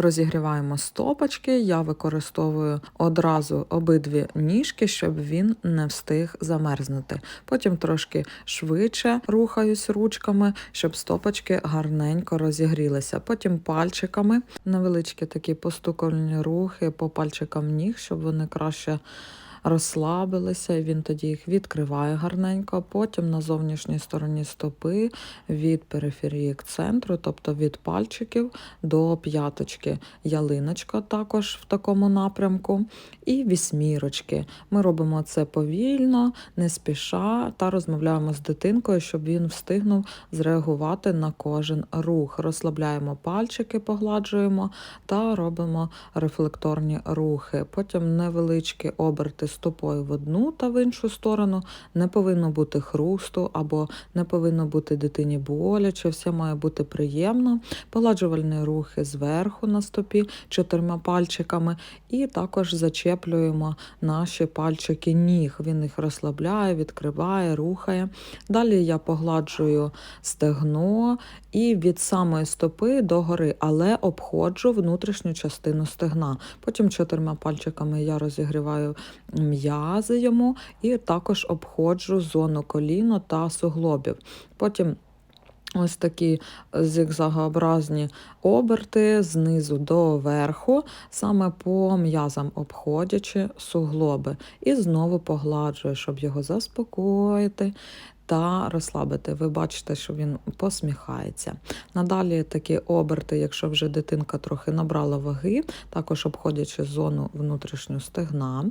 Розігріваємо стопочки. Я використовую одразу обидві ніжки, щоб він не встиг замерзнути. Потім трошки швидше рухаюсь ручками, щоб стопочки гарненько розігрілися. Потім пальчиками невеличкі такі постукольні рухи по пальчикам ніг, щоб вони краще розслабилися, і він тоді їх відкриває гарненько. Потім на зовнішній стороні стопи від периферії к центру, тобто від пальчиків до п'яточки. Ялиночка також в такому напрямку. І вісьмірочки. Ми робимо це повільно, не спіша та розмовляємо з дитинкою, щоб він встигнув зреагувати на кожен рух. Розслабляємо пальчики, погладжуємо та робимо рефлекторні рухи. Потім невеличкі оберти стопою в одну та в іншу сторону. Не повинно бути хрусту або не повинно бути дитині боляче, все має бути приємно. Погладжувальні рухи зверху на стопі чотирма пальчиками, і також зачеплюємо наші пальчики ніг. Він їх розслабляє, відкриває, рухає. Далі я погладжую стегно і від самої стопи до гори, але обходжу внутрішню частину стегна. Потім чотирма пальчиками я розігріваю м'язи йому і також обходжу зону коліна та суглобів. Потім Ось такі зігзагообразні оберти знизу до верху, саме по м'язам обходячи суглоби. І знову погладжую, щоб його заспокоїти та розслабити. Ви бачите, що він посміхається. Надалі такі оберти, якщо вже дитинка трохи набрала ваги, також обходячи зону внутрішню стегна,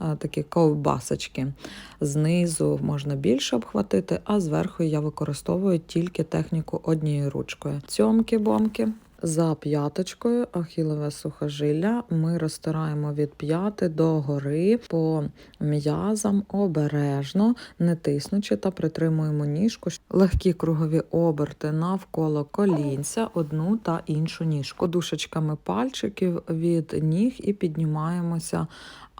е, такі ковбасочки. Знизу можна більше обхватити, а зверху я використовую тільки техніку однією ручкою. Цьомки-бомки. За п'яточкою ахілове сухожилля ми розтираємо від п'яти до гори по м'язам обережно, не тиснучи та притримуємо ніжку. Легкі кругові оберти навколо колінця, одну та іншу ніжку. Душечками пальчиків від ніг і піднімаємося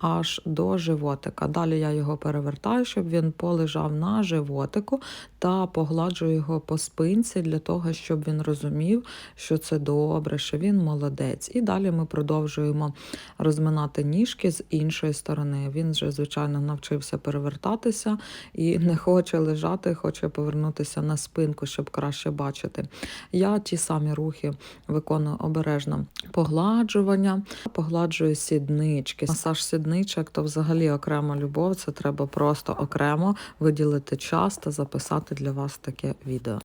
аж до животика. Далі я його перевертаю, щоб він полежав на животику та погладжую його по спинці для того, щоб він розумів, що це добре, що він молодець. І далі ми продовжуємо розминати ніжки з іншої сторони. Він вже, звичайно, навчився перевертатися і не хоче лежати, хоче повернутися на спинку, щоб краще бачити. Я ті самі рухи виконую обережно погладжування, погладжую сіднички. Масаж сідничок то взагалі окрема любов. Це треба просто окремо виділити час та записати для вас таке відео.